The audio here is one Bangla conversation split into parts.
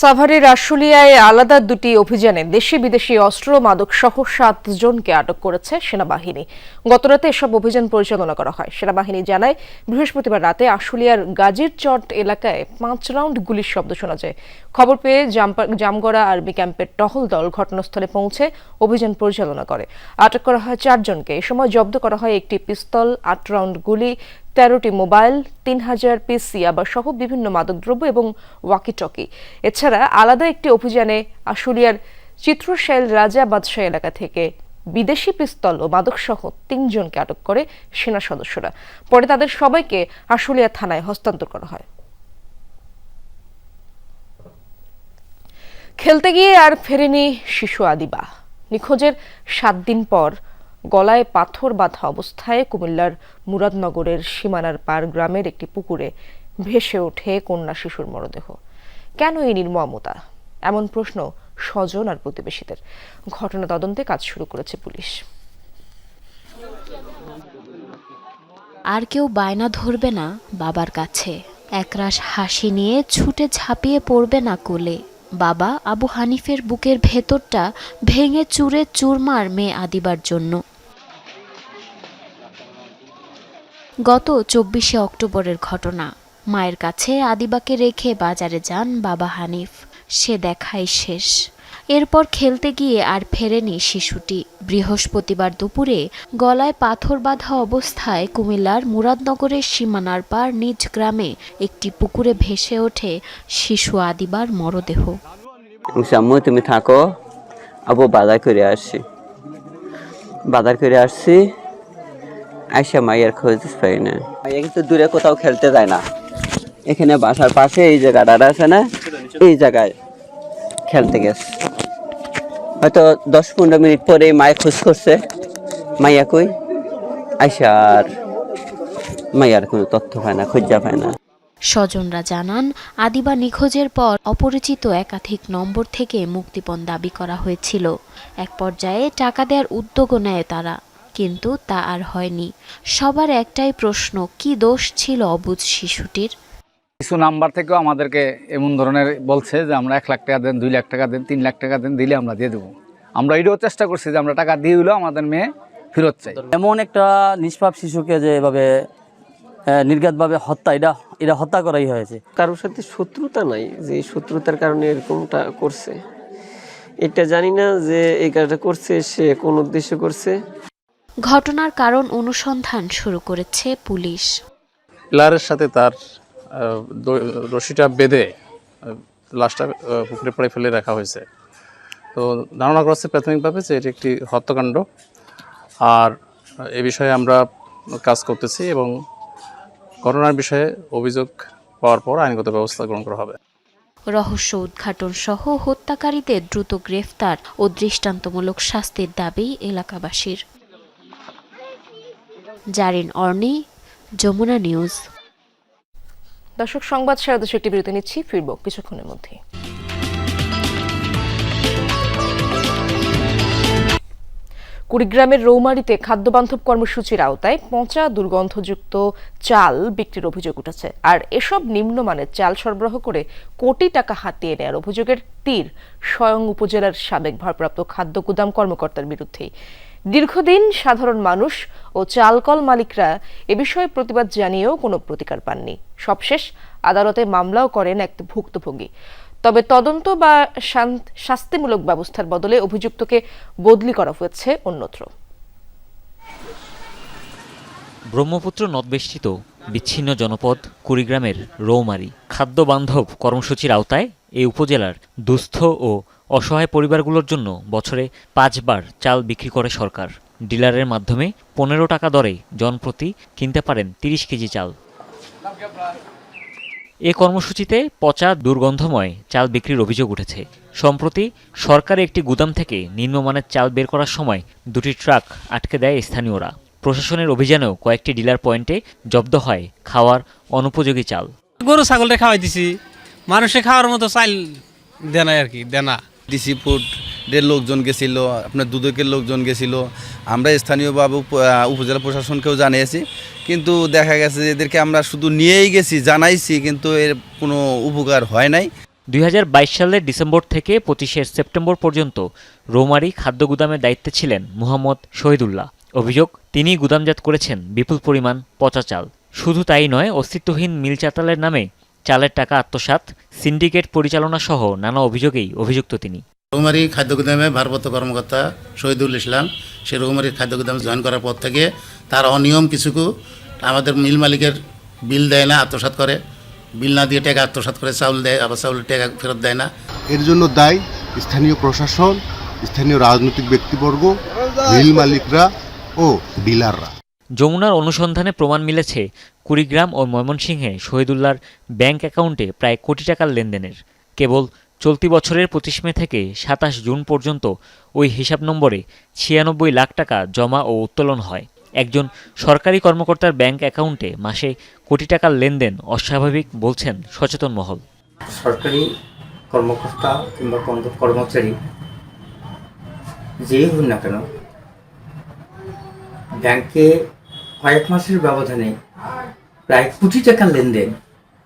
সাভারের আশুলিয়ায় আলাদা দুটি অভিযানে দেশি বিদেশি অস্ত্র মাদক সহ সাত জনকে আটক করেছে সেনাবাহিনী। গতরাতে এসব অভিযান পরিচালনা করা হয়। সেনাবাহিনী জানায়, বৃহস্পতিবার রাতে আশুলিয়ার গাজীর চট এলাকায় পাঁচ রাউন্ড গুলির শব্দ শোনা যায়। খবর পেয়ে জামগড়া আর্মি ক্যাম্পের টহল দল ঘটনাস্থলে পৌঁছে অভিযান পরিচালনা করে। আটক করা হয় চারজনকে এ সময় জব্দ করা হয় একটি পিস্তল, আট রাউন্ড গুলি তেরোটি মোবাইল, তিন হাজার পিস ইয়াবা সহ বিভিন্ন মাদকদ্রব্য এবং ওয়াকিটকি এছাড়া আলাদা একটি অভিযানে আশুলিয়ার চিত্রশাইল রাজা বাদশাহ এলাকা থেকে বিদেশি পিস্তল ও মাদকসহ তিনজনকে আটক করে সেনা সদস্যরা। পরে তাদের সবাইকে আশুলিয়া থানায় হস্তান্তর করা হয়। খেলতে গিয়ে আর ফেরেনি শিশু আদিবা। নিখোঁজের সাত দিন পর গলায় পাথর বাঁধা অবস্থায় কুমিল্লার মুরাদনগরের সীমানার পার গ্রামের একটি পুকুরে ভেসে ওঠে কন্যা শিশুর মরদেহ। কেন এই নির্মমতা? এমন প্রশ্ন স্বজন আর প্রতিবেশীদের। ঘটনা তদন্তে কাজ শুরু করেছে পুলিশ। আর কেউ বায়না ধরবে না বাবার কাছে। একরাশ হাসি নিয়ে ছুটে ঝাঁপিয়ে পড়বে না কোলে। বাবা আবু হানিফের বুকের ভেতরটা ভেঙে চুরে চুরমার মেয়ে আদিবার জন্য। গত চব্বিশে অক্টোবরের ঘটনা। মায়ের কাছে আদিবাকে রেখে বাজারে যান বাবা হানিফ। সে দেখাই শেষ। এরপর খেলতে গিয়ে আর ফেরেনি শিশুটি। বৃহস্পতিবার দুপুরে গলায় পাথর বাঁধা অবস্থায় কুমিল্লার মুরাদনগরের সীমানার পার নিজ গ্রামে একটি পুকুরে ভেসে ওঠে শিশু আদিবার মরদেহ। তুমি থাকো। আবু বাজার করে আসছি। বাজার করে আসছি। আইসা মাইয়ার খোঁজ পাই না। মাইয়া কিন্তু দূরে কোথাও খেলতে যায় না। এখানে বাসার পাশে এই জায়গাটা আছে না এই জায়গায় খেলতে গেছে। হয়তো দশ পনেরো মিনিট পরে মায়ের খোঁজ করছে। মাইয়া কই? আইসা আর মাইয়ার কোনো তথ্য পায় না খুঁজা পায় না। স্বজনরা জানান আদিবা নিখোঁজের পর অপরিচিত একাধিক নম্বর থেকে মুক্তিপণ দাবি করা হয়েছিল। এক পর্যায়ে টাকা দেওয়ার উদ্যোগও নেয় তারা। কিন্তু তা আর হয়নি। সবার একটাই প্রশ্ন কি দোষ ছিল অবুজ শিশুটির? কিছু নাম্বার থেকেও আমাদেরকে এমন ধরনের বলছে যে আমরা এক লাখ টাকা দেন দুই লাখ টাকা দেন তিন লাখ টাকা দেন দিলে আমরা দিয়ে দেবো। আমরা এটাও চেষ্টা করছি যে আমরা টাকা দিয়ে দিলেও আমাদের মেয়ে ফেরত চাই। এমন একটা নিষ্পাপ শিশুকে যে এভাবে নির্ঘাতভাবে হত্যা এটা এটা হত্যা করাই হয়েছে। কারোর সাথে শত্রুতা নাই যে শত্রুতার কারণে এরকমটা করছে। এটা জানি না যে এই কাজটা করছে সে কোন উদ্দেশ্যে করছে। ঘটনার কারণ অনুসন্ধান শুরু করেছে পুলিশ। পিলারের সাথে তার রশিটা বেঁধে লাশটা পুকুরে পড়ে ফেলে রাখা হয়েছে। তো ধারণা করা হচ্ছে প্রাথমিকভাবে যে এটি একটি হত্যাকাণ্ড। আর এ বিষয়ে আমরা কাজ করতেছি এবং ঘটনার বিষয়ে অভিযোগ পাওয়ার পর আইনগত ব্যবস্থা গ্রহণ করা হবে। রহস্য উদ্ঘাটন সহ হত্যাকারীদের দ্রুত গ্রেফতার ও দৃষ্টান্তমূলক শাস্তির দাবি এলাকাবাসীর। জারিন অর্নি, যমুনা নিউজ। দর্শক, সংবাদ সারা দেশে একটি বিরতি নিচ্ছি, ফিরব কিছুক্ষণের মধ্যে কুড়িগ্রামের রৌমারিতে খাদ্যবান্ধব কর্মসূচির আওতায় পচা দুর্গন্ধযুক্ত চাল বিক্রির অভিযোগ উঠেছে। আর এসব নিম্নমানের চাল সরবরাহ করে কোটি টাকা হাতিয়ে নেওয়ার অভিযোগের তীর স্বয়ং উপজেলার সাবেক ভারপ্রাপ্ত খাদ্য গুদাম কর্মকর্তার বিরুদ্ধেই। দীর্ঘদিন সাধারণ মানুষ ও চালকল মালিকরা এ বিষয়ে প্রতিবাদ জানিয়েও কোনো প্রতিকার পাননি। সবশেষ আদালতে মামলাও করেন এক ভুক্তভোগী। তবে তদন্ত বা শাস্তিমূলক ব্যবস্থার বদলে অভিযুক্তকে বদলি করা হয়েছে অন্যত্র। ব্রহ্মপুত্র নদবেষ্টিত বিচ্ছিন্ন জনপদ কুড়িগ্রামের রৌমারি খাদ্য বান্ধব কর্মসূচির আওতায় এই উপজেলার দুস্থ ও অসহায় পরিবারগুলোর জন্য বছরে পাঁচবার চাল বিক্রি করে সরকার। ডিলারের মাধ্যমে পনেরো টাকা দরে জনপ্রতি কিনতে পারেন তিরিশ কেজি চাল। এ কর্মসূচিতে পচা দুর্গন্ধময় চাল বিক্রির অভিযোগ উঠেছে। সম্প্রতি সরকারি একটি গুদাম থেকে নিম্নমানের চাল বের করার সময় দুটি ট্রাক আটকে দেয় স্থানীয়রা। প্রশাসনের অভিযানেও কয়েকটি ডিলার পয়েন্টে জব্দ হয় খাওয়ার অনুপযোগী চাল। গরু ছাগলটা খাওয়াই দিছি। মানুষে খাওয়ার মতো চাইল দেনাই আর কি, দেনা। ডিসি ফুডের লোকজন গেছিল, আপনার দুদকের লোকজন গেছিল। আমরা স্থানীয়ভাবে উপজেলা প্রশাসনকেও জানিয়েছি। কিন্তু দেখা গেছে যে এদেরকে আমরা শুধু নিয়েই গেছি, জানাইছি, কিন্তু এর কোনো উপকার হয় নাই। দুই সালের ডিসেম্বর থেকে পঁচিশে সেপ্টেম্বর পর্যন্ত রৌমারি খাদ্য গুদামের দায়িত্বে ছিলেন মুহাম্মদ শহীদুল্লাহ। অভিযোগ, তিনি গুদামজাত করেছেন বিপুল পরিমাণ পচা চাল। শুধু তাই নয়, অস্তিত্বহীন মিল চাতালের নামে চালের টাকা আত্মসাৎ সিন্ডিকেট পরিচালনা সহ নানা অভিযোগেই অভিযুক্ত তিনি। রৌমারি খাদ্য গুদামে ভারপ্রাপ্ত কর্মকর্তা শহীদুল ইসলাম সে রৌমারির খাদ্য গুদামে জয়েন করার পর থেকে তার অনিয়ম কিছুকু আমাদের মিল মালিকের বিল দেয় না আত্মসাৎ করে। বিল না দিয়ে টাকা আত্মসাৎ করে চাউল দেয় আবার চাউলের টাকা ফেরত দেয় না। এর জন্য দায়ী স্থানীয় প্রশাসন স্থানীয় রাজনৈতিক ব্যক্তিবর্গ মিল মালিকরা ও ডিলাররা। যমুনার অনুসন্ধানে প্রমাণ মিলেছে কুড়িগ্রাম ও ময়মনসিংহে শহীদুল্লাহর ব্যাংক অ্যাকাউন্টে প্রায় কোটি টাকার লেনদেনের। কেবল চলতি বছরের পঁচিশ মে থেকে সাতাশ জুন পর্যন্ত ওই হিসাব নম্বরে ছিয়ানব্বই লাখ টাকা জমা ও উত্তোলন হয়। একজন সরকারি কর্মকর্তার ব্যাংক অ্যাকাউন্টে মাসে কোটি টাকার লেনদেন অস্বাভাবিক বলছেন সচেতন মহল। সরকারি কর্মকর্তা কিংবা কর্মচারী যেই হন না কেন, ব্যাংকে কয়েক মাসের ব্যবধানে প্রায় কোটি টাকার লেনদেন।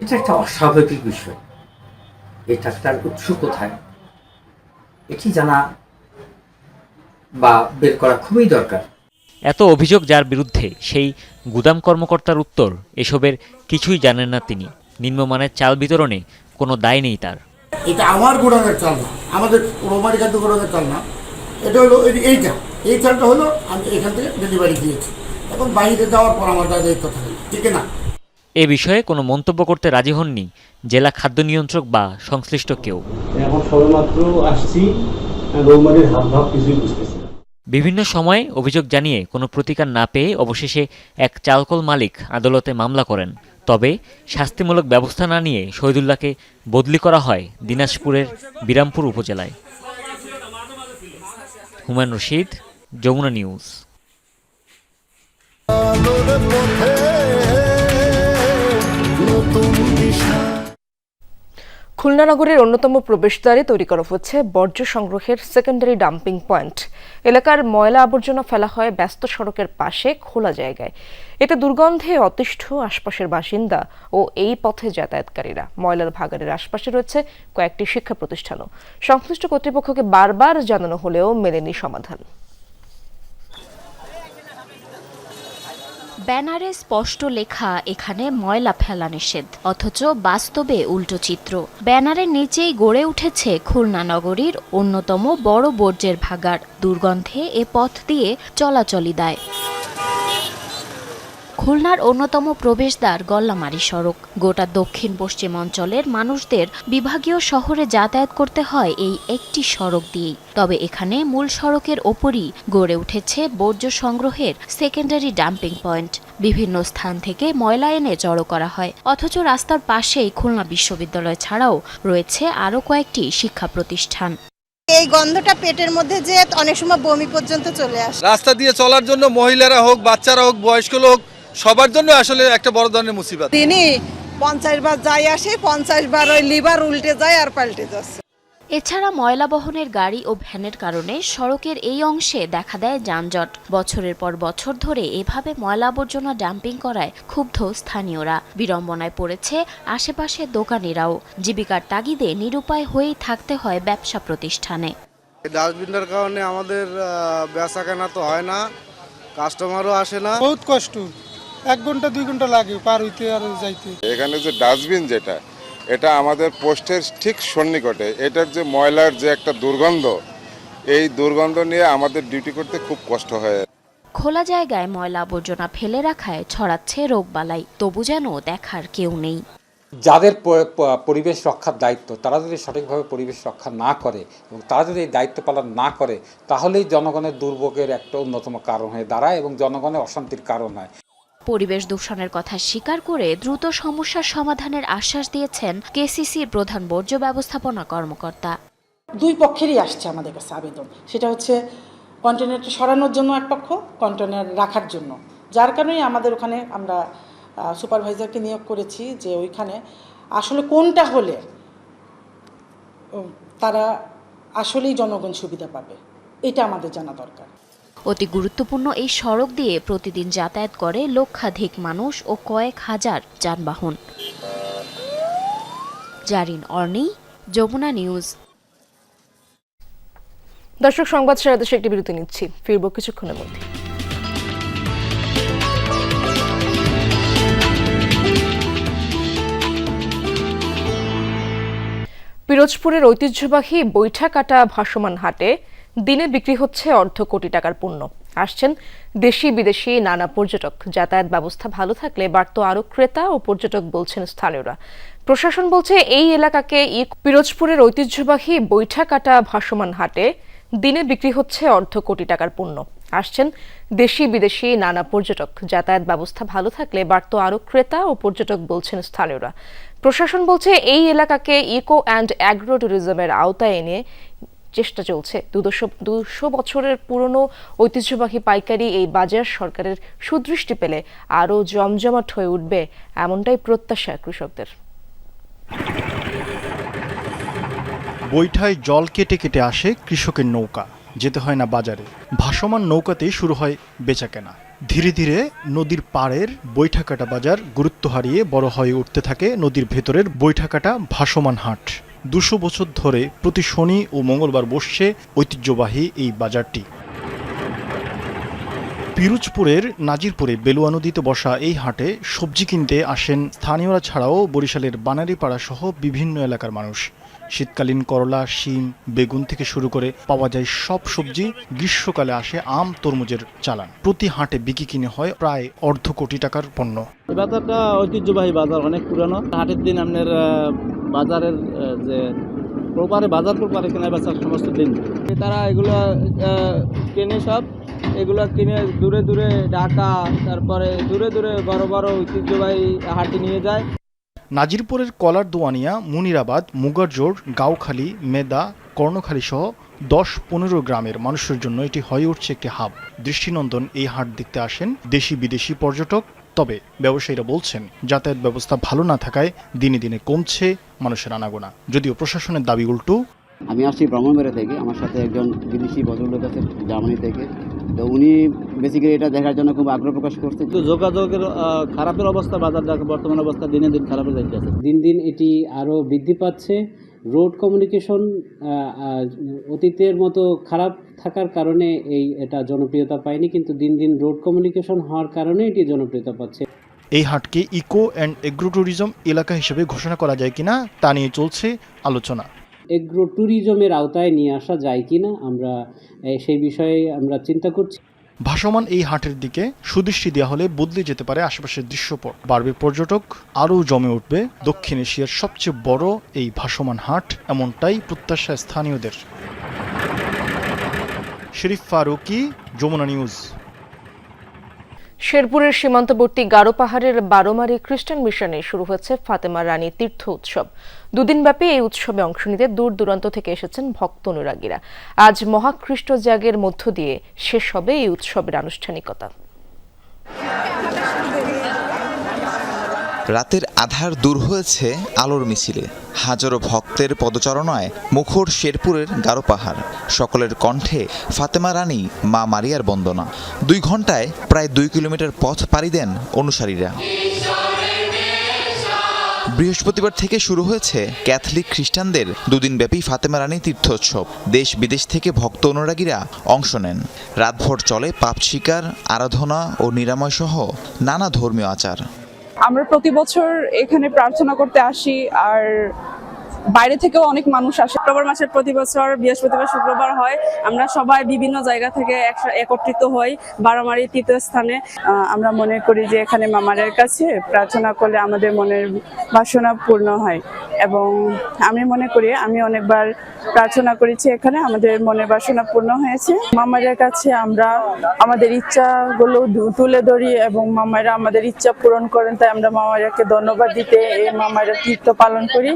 এটা একটা অস্বাভাবিক বিষয়। এই টাকাটার উৎস কোথায়? এটি জানা বা বের করা খুবই দরকার। এত অভিযোগ যার বিরুদ্ধে সেই গুদাম কর্মকর্তার উত্তর এসবের কিছুই জানেন না তিনি। নিম্নমানের চাল বিতরণে কোনো দায় নেই তার। এটা আমার গোডাউনের চাল না আমাদের রৌমারি খাদ্য গোডাউনের চাল না। এটা হলো এইটা। এই চালটা হলো আমি এখান থেকে ডেলিভারি দিয়েছি। এখন বাইরে যাওয়ার পর আমার দায়িত্ব থাকে ঠিক না? এ বিষয়ে কোনো মন্তব্য করতে রাজি হননি জেলা খাদ্য নিয়ন্ত্রক বা সংশ্লিষ্ট কেউ। এখন সবেমাত্র আসছি রৌমারির হাব ভাব কিছুই বুঝতেছি বিভিন্ন সময়ে অভিযোগ জানিয়ে কোনো প্রতিকার না পেয়ে অবশেষে এক চালকল মালিক আদালতে মামলা করেন। তবে শাস্তিমূলক ব্যবস্থা না নিয়ে শহীদুল্লাহকে বদলি করা হয় দিনাজপুরের বিরামপুর উপজেলায়। হুমায়ুন রশিদ যমুনা নিউজ। খুলনা নগরের অন্যতম প্রবেশদ্বারে তৈরি করা হচ্ছে বর্জ্য সংগ্রহের সেকেন্ডারি ডাম্পিং পয়েন্ট এলাকার ময়লা আবর্জনা ফেলা হয় ব্যস্ত সড়কের পাশে খোলা জায়গায়। এতে দুর্গন্ধে অতিষ্ঠ আশপাশের বাসিন্দা ও এই পথে যাতায়াতকারীরা। ময়লার ভাগাড়ের আশপাশে রয়েছে কয়েকটি শিক্ষা প্রতিষ্ঠানও। সংশ্লিষ্ট কর্তৃপক্ষকে বারবার জানানো হলেও মেলেনি সমাধান। ব্যানারে স্পষ্ট লেখা, এখানে ময়লা ফেলা নিষেধ অথচ বাস্তবে উল্টো চিত্র। ব্যানারের নিচেই গড়ে উঠেছে খুলনা নগরীর অন্যতম বড় বর্জ্যের ভাগার দুর্গন্ধে এ পথ দিয়ে চলাচলি দেয়। খুলনার অন্যতম প্রবেশদ্বার গল্লামারি সড়ক। গোটা দক্ষিণ পশ্চিম অঞ্চলের মানুষদের বিভাগীয় শহরে যাতায়াত করতে হয় এই একটি সড়ক দিয়েই। তবে এখানে মূল সড়কের ওপরই গড়ে উঠেছে বর্জ্য সংগ্রহের সেকেন্ডারি ডাম্পিং পয়েন্ট বিভিন্ন স্থান থেকে ময়লা এনে জড়ো করা হয়। অথচ রাস্তার পাশেই খুলনা বিশ্ববিদ্যালয় ছাড়াও রয়েছে আরও কয়েকটি শিক্ষা প্রতিষ্ঠান। এই গন্ধটা পেটের মধ্যে যে অনেক সময় বমি পর্যন্ত চলে আসে। রাস্তা দিয়ে চলার জন্য মহিলারা হোক বাচ্চারা হোক বয়স্ক লোক সবার জন্য আসলে একটা বড় ধরনের মুসিবত। তিনি পঞ্চাশ বার যাই আসে পঞ্চাশ বার ওই লিভার উল্টে যায় আর পাল্টে যাচ্ছে। এছাড়া ময়লা বহনের গাড়ি ও ভ্যানের কারণে সড়কের এই অংশে দেখা দেয় যানজট। বছরের পর বছর ধরে এভাবে ময়লা আবর্জনা ডাম্পিং করায় ক্ষুব্ধ স্থানীয়রা। বিড়ম্বনায় পড়েছে আশেপাশের দোকানিরাও। জীবিকার তাগিদে নিরুপায় হয়েই থাকতে হয় ব্যবসা প্রতিষ্ঠানে। ডাস্টবিনটার কারণে আমাদের বেচা কেনা তো হয় না কাস্টমারও আসে না। বহুত কষ্ট। এক ঘণ্টা দুই ঘণ্টা লাগে পার হইতে আর যাইতে। এখানে যে ডাস্টবিন যেটা এটা আমাদের পোস্টের ঠিক সন্নিকটে এটার যে ময়লার যে একটা দুর্গন্ধ এই দুর্গন্ধ নিয়ে আমাদের ডিউটি করতে খুব কষ্ট হয়। খোলা জায়গায় ময়লা আবর্জনা ফেলে রাখায় ছড়াচ্ছে রোগবালাই তবু যেন দেখার কেউ নেই। যাদের পরিবেশ রক্ষার দায়িত্ব তারা যদি সঠিকভাবে পরিবেশ রক্ষা না করে এবং তারা যদি এই দায়িত্ব পালন না করে তাহলেই জনগণের দুর্ভোগের একটা অন্যতম কারণ হয়ে দাঁড়ায় এবং জনগণের অশান্তির কারণ হয়। পরিবেশ দূষণের কথা স্বীকার করে দ্রুত সমস্যার সমাধানের আশ্বাস দিয়েছেন কেসিসির প্রধান বর্জ্য ব্যবস্থাপনা কর্মকর্তা। দুই পক্ষেরই আসছে আমাদের কাছে আবেদন। সেটা হচ্ছে কন্টেনারটা সরানোর জন্য এক পক্ষ কন্টেনার রাখার জন্য। যার কারণেই আমাদের ওখানে আমরা সুপারভাইজারকে নিয়োগ করেছি যে ওইখানে আসলে কোনটা হলে তারা আসলেই জনগণ সুবিধা পাবে। এটা আমাদের জানা দরকার। অতি গুরুত্বপূর্ণ এই সড়ক দিয়ে প্রতিদিন যাতায়াত করে লক্ষাধিক মানুষ ও কয়েক হাজার যানবাহন। জারিন অর্নি, যমুনা নিউজ। দর্শক, সংবাদ সেরা দেশে একটি বিরতি নিচ্ছি। ফিরব কিছুক্ষণের মধ্যে। পিরোজপুরের ঐতিহ্যবাহী বৈঠাকাটা ভাসমান হাটে দিনে বিক্রি হচ্ছে অর্ধ কোটি টাকার পণ্য। আসছেন দেশি বিদেশি নানা পর্যটক। যাতায়াত ব্যবস্থা ভালো থাকলে বাড়তো আরও ক্রেতা ও পর্যটক বলছেন স্থানীয়রা। প্রশাসন বলছে এই এলাকাকে পিরোজপুরের ঐতিহ্যবাহী বৈঠাকাটা ভাসমান হাটে দিনে বিক্রি হচ্ছে অর্ধ কোটি টাকার পণ্য। আসছেন দেশি বিদেশি নানা পর্যটক। যাতায়াত ব্যবস্থা ভালো থাকলে বাড়তো আরও ক্রেতা ও পর্যটক বলছেন স্থানীয়রা। প্রশাসন বলছে এই এলাকাকে ইকো অ্যান্ড অ্যাগ্রো ট্যুরিজমের আওতায় এনে চেষ্টা চলছে। দুশো দুশো বছরের পুরনো ঐতিহ্যবাহী পাইকারি এই বাজার সরকারের সুদৃষ্টি পেলে আরও জমজমাট হয়ে উঠবে এমনটাই প্রত্যাশা কৃষকদের। বৈঠায় জল কেটে কেটে আসে কৃষকের নৌকা। যেতে হয় না বাজারে। ভাসমান নৌকাতেই শুরু হয় বেচাকেনা। ধীরে ধীরে নদীর পাড়ের বৈঠাকাটা বাজার গুরুত্ব হারিয়ে বড় হয়ে উঠতে থাকে নদীর ভেতরের বৈঠাকাটা ভাসমান হাট। দুশো বছর ধরে প্রতি শনি ও মঙ্গলবার বসছে ঐতিহ্যবাহী এই বাজারটি। পিরোজপুরের নাজিরপুরে বেলুয়া নদীতে বসা এই হাটে সবজি কিনতে আসেন স্থানীয়রা ছাড়াও বরিশালের বানারীপাড়া সহ বিভিন্ন এলাকার মানুষ। শীতকালীন করলা, শিম, বেগুন থেকে শুরু করে পাওয়া যায় সব সবজি গ্রীষ্মকালে আসে আম, তরমুজের চালান। প্রতি হাটে বিক্রি কিনে হয় প্রায় অর্ধ কোটি টাকার পণ্য। বাজারটা ঐতিহ্যবাহী বাজার, অনেক পুরানো। হাটের দিন আপনার বাজারের যে প্রপারে, বাজার প্রপারে কেনা বেচার সমস্ত দিন। তারা এগুলো কিনে সব, এগুলো কিনে দূরে দূরে ঢাকা, তারপরে দূরে দূরে বড় বড় ঐতিহ্যবাহী হাটে নিয়ে যায়। নাজিরপুরের কলার দোয়ানিয়া, মুনিরাবাদ, মুগারজোড় গাউখালী মেদা, কর্ণখালী সহ দশ পনেরো গ্রামের মানুষের জন্য এটি হয়ে উঠছে একটি হাব। দৃষ্টিনন্দন এই হাট দেখতে আসেন দেশি বিদেশি পর্যটক তবে ব্যবসায়ীরা বলছেন যাতায়াত ব্যবস্থা ভালো না থাকায় দিনে দিনে কমছে মানুষের আনাগোনা। যদিও প্রশাসনের দাবি উল্টো। আমি আসছি ব্রাহ্মণবাড়ি থেকে আমার সাথে একজন বিদেশি ভদ্রলোক আছে জার্মানি থেকে। তো উনি বেসিক্যালি এটা দেখার জন্য খুব আগ্রহ প্রকাশ করছে। তো যোগাযোগের খারাপের অবস্থা বাজারটা বর্তমান অবস্থা দিনে দিন খারাপে যাইতেছে দিন দিন এটি আরও বৃদ্ধি পাচ্ছে। রোড কমিউনিকেশন অতীতের মতো খারাপ থাকার কারণে এই এটা জনপ্রিয়তা পায়নি কিন্তু দিন দিন রোড কমিউনিকেশন হওয়ার কারণে এটি জনপ্রিয়তা পাচ্ছে। এই হাটকে ইকো অ্যান্ড এগ্রো ট্যুরিজম এলাকা হিসেবে ঘোষণা করা যায় কিনা তা নিয়ে চলছে আলোচনা। এগ্রো ট্যুরিজমের আওতায় নিয়ে আসা যায় কিনা আমরা সেই বিষয়ে আমরা চিন্তা করছি। ভাসমান এই হাটের দিকে সুদৃষ্টি দেওয়া হলে বদলে যেতে পারে আশেপাশের দৃশ্যপট। বাড়বে পর্যটক আরও জমে উঠবে দক্ষিণ এশিয়ার সবচেয়ে বড় এই ভাসমান হাট, এমনটাই প্রত্যাশা স্থানীয়দের। শরীফ ফারুকি, যমুনা নিউজ। শেরপুরের সীমান্তবর্তী গারো পাহাড়ের বারোমারি খ্রিস্টান মিশনে শুরু হয়েছে ফাতেমা রানী তীর্থ উৎসব। দুদিনব্যাপী এই উৎসবে অংশ নিতে দূর দূরান্ত থেকে এসেছেন ভক্ত অনুরাগীরা। আজ মহাখ্রিস্ট জাগের মধ্য দিয়ে শেষ হবে এই উৎসবের আনুষ্ঠানিকতা। রাতের আধার দূর হয়েছে আলোর মিছিলে। হাজারো ভক্তের পদচারণায় মুখর শেরপুরের গারো পাহাড়। সকলের কণ্ঠে ফাতেমা রানী, মা মারিয়ার বন্দনা। দুই ঘন্টায় প্রায় দুই কিলোমিটার পথ পাড়ি দেন অনুসারীরা। বৃহস্পতিবার থেকে শুরু হয়েছে ক্যাথলিক খ্রিস্টানদের দুদিনব্যাপী ফাতেমা রানী তীর্থোৎসব। দেশ বিদেশ থেকে ভক্ত অনুরাগীরা অংশ নেন। রাতভর চলে পাপ শিকার, আরাধনা ও নিরাময় সহ নানা ধর্মীয় আচার। আমরা প্রতি বছর এখানে প্রার্থনা করতে আসি আর বাইরে থেকেও অনেক মানুষ আসে। অক্টোবর মাসের প্রতি বছর বৃহস্পতিবার শুক্রবার হয়। আমরা সবাই বিভিন্ন জায়গা থেকে একত্রিত হই বারোমারি তীর্থস্থানে আহ, আমরা মনে করি যে এখানে মামারের কাছে প্রার্থনা করলে আমাদের মনের বাসনা পূর্ণ হয়। এবং আমি মনে করি আমি অনেকবার প্রার্থনা করেছি এখানে আমাদের মনের বাসনা পূর্ণ হয়েছে। মামারের কাছে আমরা আমাদের ইচ্ছাগুলো তুলে ধরি এবং মামারা আমাদের ইচ্ছা পূরণ করেন তাই আমরা মামারাকে ধন্যবাদ দিতে এই মামারা তীর্থ পালন করি।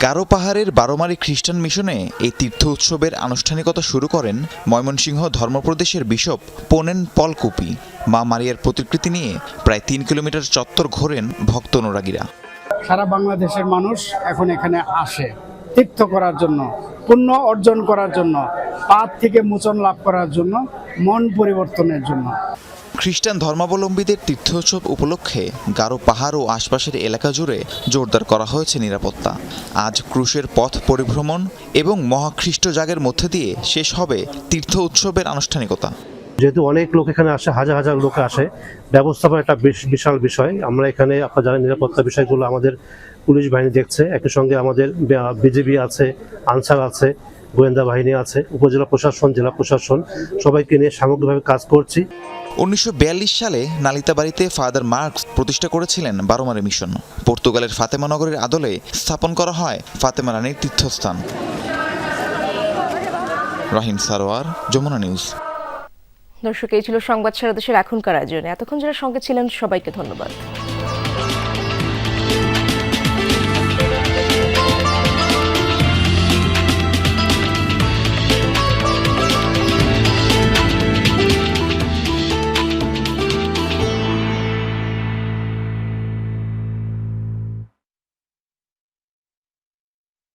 গারো পাহাড়ের বারোমারি খ্রিস্টান মিশনে এই তীর্থ উৎসবের আনুষ্ঠানিকতা শুরু করেন ময়মনসিংহ ধর্মপ্রদেশের বিশপ পোনেন পলকুপি। মা মারিয়ার প্রতিকৃতি নিয়ে প্রায় তিন কিলোমিটার চত্বর ঘোরেন ভক্ত অনুরাগীরা। সারা বাংলাদেশের মানুষ এখন এখানে আসে তীর্থ করার জন্য, পুণ্য অর্জন করার জন্য, পাপ থেকে মোচন লাভ করার জন্য, মন পরিবর্তনের জন্য। খ্রিস্টান ধর্মাবলম্বীদের তীর্থোৎসব উপলক্ষে গারো পাহাড় ও আশপাশের এলাকা জুড়ে জোরদার করা হয়েছে নিরাপত্তা। আজ ক্রুশের পথ পরিভ্রমণ এবং মহাখ্রিস্ট জাগের মধ্যে দিয়ে শেষ হবে তীর্থ উৎসবের আনুষ্ঠানিকতা। যেহেতু অনেক লোক এখানে আসে, হাজার হাজার লোক আসে, ব্যবস্থাপনা একটা বেশ- বিশাল বিষয়। আমরা এখানে আপনার জানেন নিরাপত্তা বিষয়গুলো আমাদের পুলিশ বাহিনী দেখছে। একই সঙ্গে আমাদের বিজেপি আছে, আনসার আছে, গোয়েন্দা বাহিনী আছে, উপজেলা প্রশাসন, জেলা প্রশাসন, সবাইকে নিয়ে সামগ্রিকভাবে কাজ করছি। উনিশশো বিয়াল্লিশ সালে নালিতাবাড়িতে ফাদার মার্কস প্রতিষ্ঠা করেছিলেন বারোমারি মিশন। পর্তুগালের ফাতেমা নগরের আদলে স্থাপন করা হয় ফাতেমা রানীর তীর্থস্থান। রহিম সারোয়ার, যমুনা নিউজ। দর্শক, এই ছিল সংবাদ সারা দেশের এখনকার আয়োজনে। এতক্ষণ যারা সঙ্গে ছিলেন, সবাইকে ধন্যবাদ।